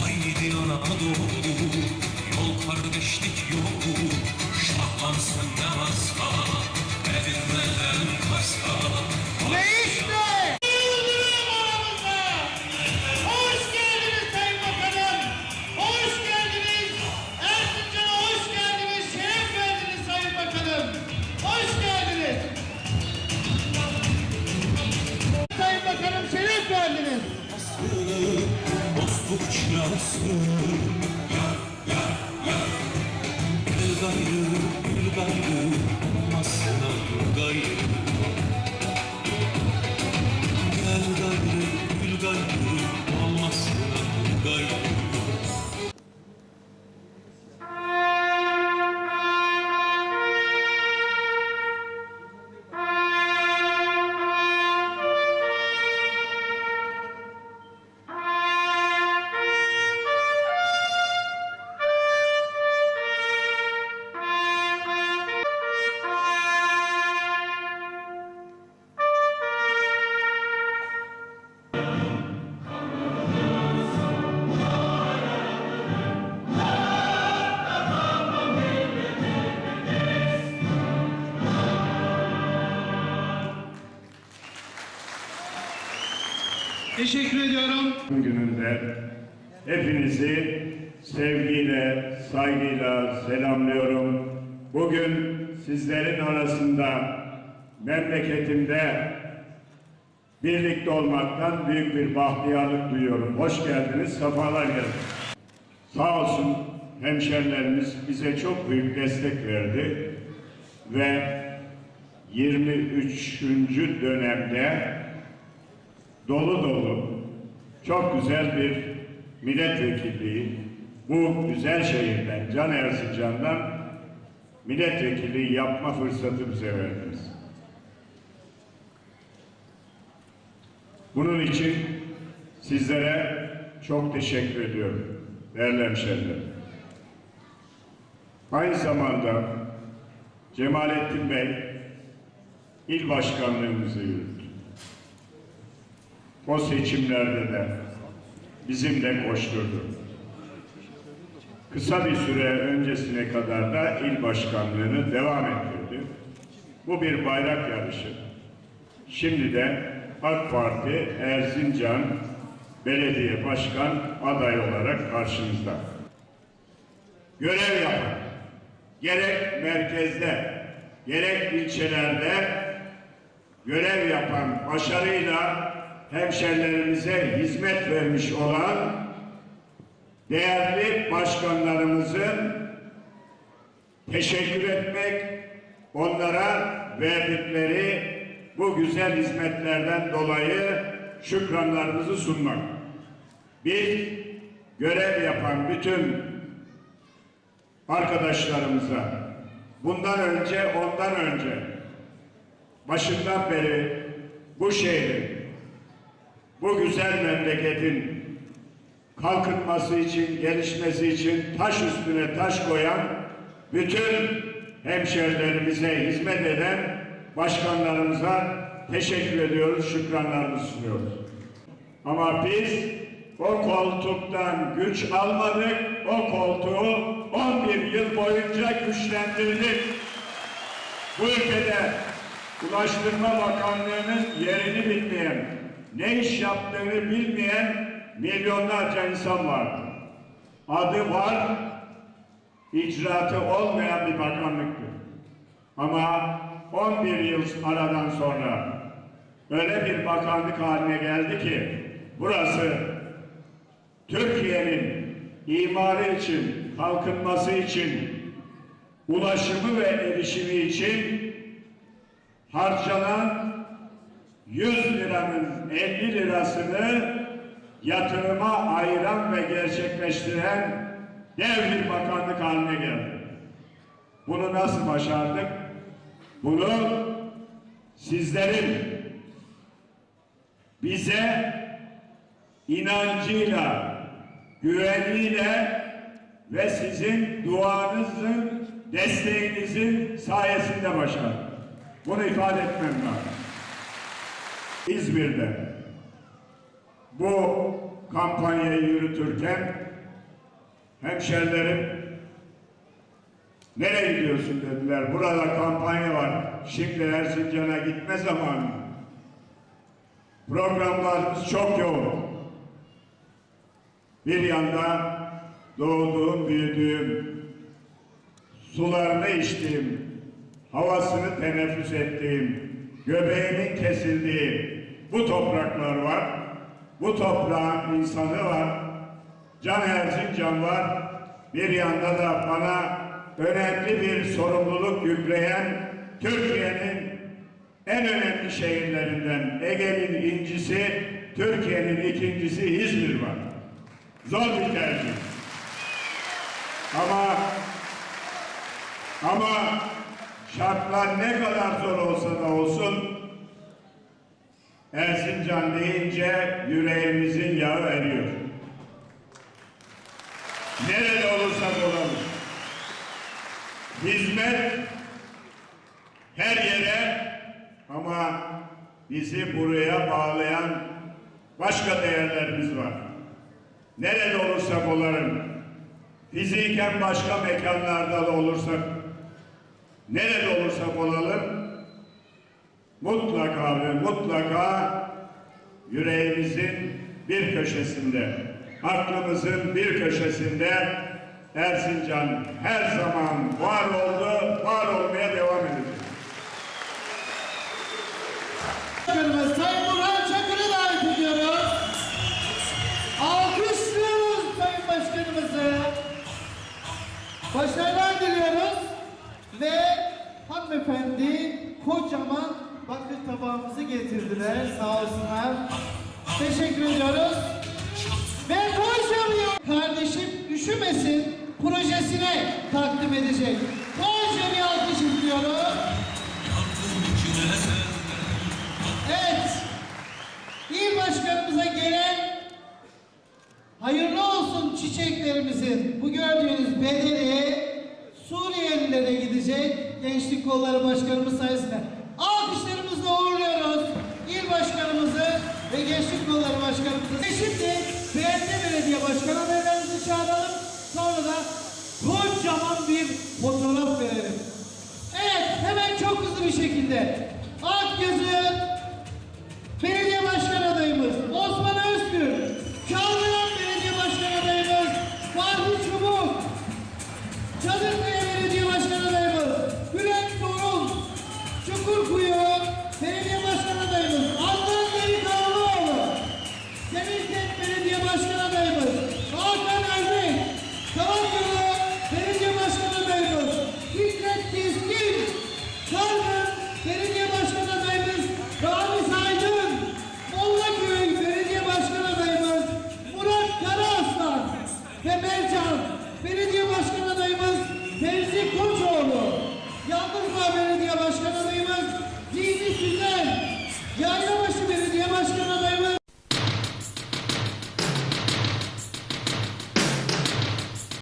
Haydi ana Anadolu Yol kardeşlik yolu Teşekkür ediyorum. gününde hepinizi sevgiyle, saygıyla selamlıyorum. Bugün sizlerin arasında memleketimde birlikte olmaktan büyük bir bahtiyarlık duyuyorum. Hoş geldiniz, sefalar geldiniz. Sağ olsun hemşerilerimiz bize çok büyük destek verdi ve 23. dönemde dolu dolu, çok güzel bir milletvekilliği, bu güzel şehirden, Can Erzincan'dan milletvekilliği yapma fırsatı bize verdiniz. Bunun için sizlere çok teşekkür ediyorum değerli hemşehrilerim. Aynı zamanda Cemalettin Bey il başkanlığımızı yürüttü. O seçimlerde de bizimle koşturdu. Kısa bir süre öncesine kadar da il başkanlığını devam ettirdi. Bu bir bayrak yarışı. Şimdi de AK Parti Erzincan Belediye Başkan adayı olarak karşınızda. Görev yapın. Gerek merkezde, gerek ilçelerde görev yapan başarıyla hemşerilerimize hizmet vermiş olan değerli başkanlarımızın teşekkür etmek, onlara verdikleri bu güzel hizmetlerden dolayı şükranlarımızı sunmak. Biz görev yapan bütün arkadaşlarımıza bundan önce, ondan önce başından beri bu şehrin, bu güzel memleketin kalkınması için, gelişmesi için taş üstüne taş koyan bütün hemşerilerimize hizmet eden başkanlarımıza teşekkür ediyoruz, şükranlarımızı sunuyoruz. Ama biz o koltuktan güç almadık, o koltuğu 11 yıl boyunca güçlendirdik. Bu ülkede Ulaştırma Bakanlığı'nın yerini bilmeyen, ne iş yaptığını bilmeyen milyonlarca insan vardı. Adı var, icraatı olmayan bir bakanlıktı. Ama 11 yıl aradan sonra öyle bir bakanlık haline geldi ki burası Türkiye'nin imarı için, kalkınması için, ulaşımı ve erişimi için harcanan 100 liranın 50 lirasını yatırıma ayıran ve gerçekleştiren dev bir bakanlık haline geldi. Bunu nasıl başardık? Bunu sizlerin bize inancıyla, güveniyle ve sizin duanızın, desteğinizin sayesinde başardık. Bunu ifade etmem lazım. İzmir'de bu kampanyayı yürütürken hemşerilerim nereye gidiyorsun dediler. Burada kampanya var. Şimdi Erzincan'a gitme zamanı. Programlarımız çok yoğun. Bir yanda doğduğum, büyüdüğüm, sularını içtiğim, havasını teneffüs ettiğim, göbeğimin kesildiği bu topraklar var. bu toprağın insanı var. Can Erzincan var. Bir yanda da bana önemli bir sorumluluk yükleyen Türkiye'nin en önemli şehirlerinden Ege'nin incisi, Türkiye'nin ikincisi İzmir var. Zor bir tercih. Ama ama şartlar ne kadar zor olsa da olsun Erzincan deyince yüreğimizin yağı eriyor. Nerede olursak olalım. Hizmet her yere ama bizi buraya bağlayan başka değerlerimiz var. Nerede olursak olalım, fiziken başka mekanlarda da olursak, nerede olursak olalım, mutlaka ve mutlaka yüreğimizin bir köşesinde, aklımızın bir köşesinde Erzincan her zaman var oldu, var olmaya devam edecek. Tabağımızı getirdiler. Sağ olsunlar. Teşekkür ediyoruz. Ve Kocaeli kardeşim üşümesin projesine takdim edecek. Kocaeli alkış istiyoruz. Evet. İl başkanımıza gelen hayırlı olsun çiçeklerimizin bu gördüğünüz bedeli Suriyelilere gidecek Gençlik Kolları Başkanımız sayesinde. Başkanımızı ve Gençlik Kolları Başkanımızı. Şimdi Beğendi Belediye Başkanı adaylarımızı çağıralım. Sonra da kocaman bir fotoğraf verelim. Evet hemen çok hızlı bir şekilde ve Mercan Belediye Başkan adayımız Fevzi Koçoğlu, Yalnızbağ Belediye Başkan adayımız Dini Süzer, Yaylabaşı Belediye Başkan adayımız